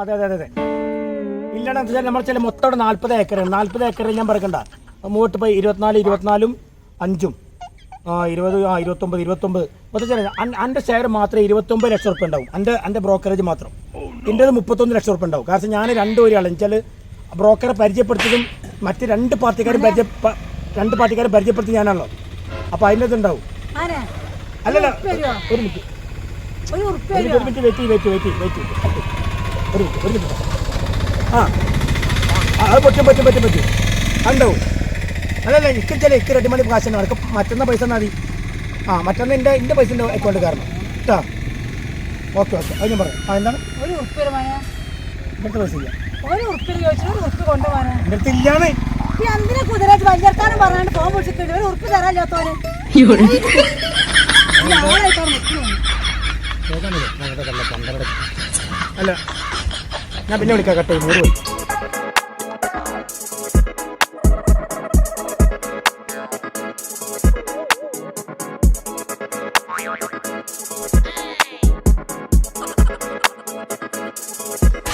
അതെ അതെ അതെ അതെ. ഇല്ലടാ എന്താ വെച്ചാൽ നമ്മൾ ചില മൊത്തം നാൽപ്പത് ഏക്കർ ഏക്കറാണ് ഏക്കർ ഞാൻ പറക്കണ്ട മൂവട്ട് പോയി ഇരുപത്തിനാല് ഇരുപത്തിനാലും അഞ്ചും. ആ ഇരുപത് ആ ഇരുപത്തൊമ്പത് ഇരുപത്തൊമ്പത്. മൊത്തം ചില എന്റെ ഷെയർ മാത്രമേ ഇരുപത്തൊമ്പത് ലക്ഷം റുപ്യ ഉണ്ടാവും. എന്റെ എന്റെ ബ്രോക്കറേജ് മാത്രം. എന്റേത് മുപ്പത്തൊന്ന് ലക്ഷം റുപ്യ ഉണ്ടാവും. കാരണം ഞാൻ രണ്ട് ഒരാളാണ് വെച്ചാൽ ബ്രോക്കറെ പരിചയപ്പെടുത്തിയതും മറ്റ് രണ്ട് പാർട്ടിക്കാരും പരിചയ രണ്ട് പാർട്ടിക്കാരും പരിചയപ്പെടുത്തി ഞാനാണല്ലോ. അപ്പോൾ അതിന്റെ ഇതുണ്ടാവും അല്ലല്ലോ ഉറുപ്പ് ഒരു മിനിറ്റ്. ഒരു ഉറുപ്പ്? Minute wait wait wait wait. ഒരു മിനിറ്റ് ഒരു മിനിറ്റ്. ആ. ആ, അത് പറ്റും പറ്റും പറ്റും പറ്റും ഉണ്ടാവും അല്ലല്ല ഇക്ക് ചില ഇക്ക് റെഡിമണി കാശ് തന്നെ അവർക്ക് മറ്റന്ന പൈസ തന്നാൽ മതി. ആ മറ്റന്ന് എന്റെ എന്റെ പൈസ എന്റെ അക്കൗണ്ട് കാരണം കേട്ടോ ഓക്കെ ഓക്കെ. അത് ഞാൻ പറയാം. ആ എന്താണ്? ഒരു ഉറുപ്പ് തരുമോ മോനെ? എന്റെ പൈസ ഇല്ല. ഒരു ഉറുപ്പ് ചോദിച്ചു. ഒരു ഉറുപ്പ് കൊണ്ടുപോകാനോ എന്റെ അടുത്ത് ഇല്ലാന്ന്. ഈ എന്തിനാ പറഞ്ഞാണ്ട് ഫോൺ വിളിച്ചിട്ടുണ്ട് ഒരു ഉറുപ്പ് ആളായിട്ടാണ് നിൽക്കുന്നത്. അല്ല ഞാൻ പിന്നെ വിളിക്കാം കട്ട് ചെയ്ത്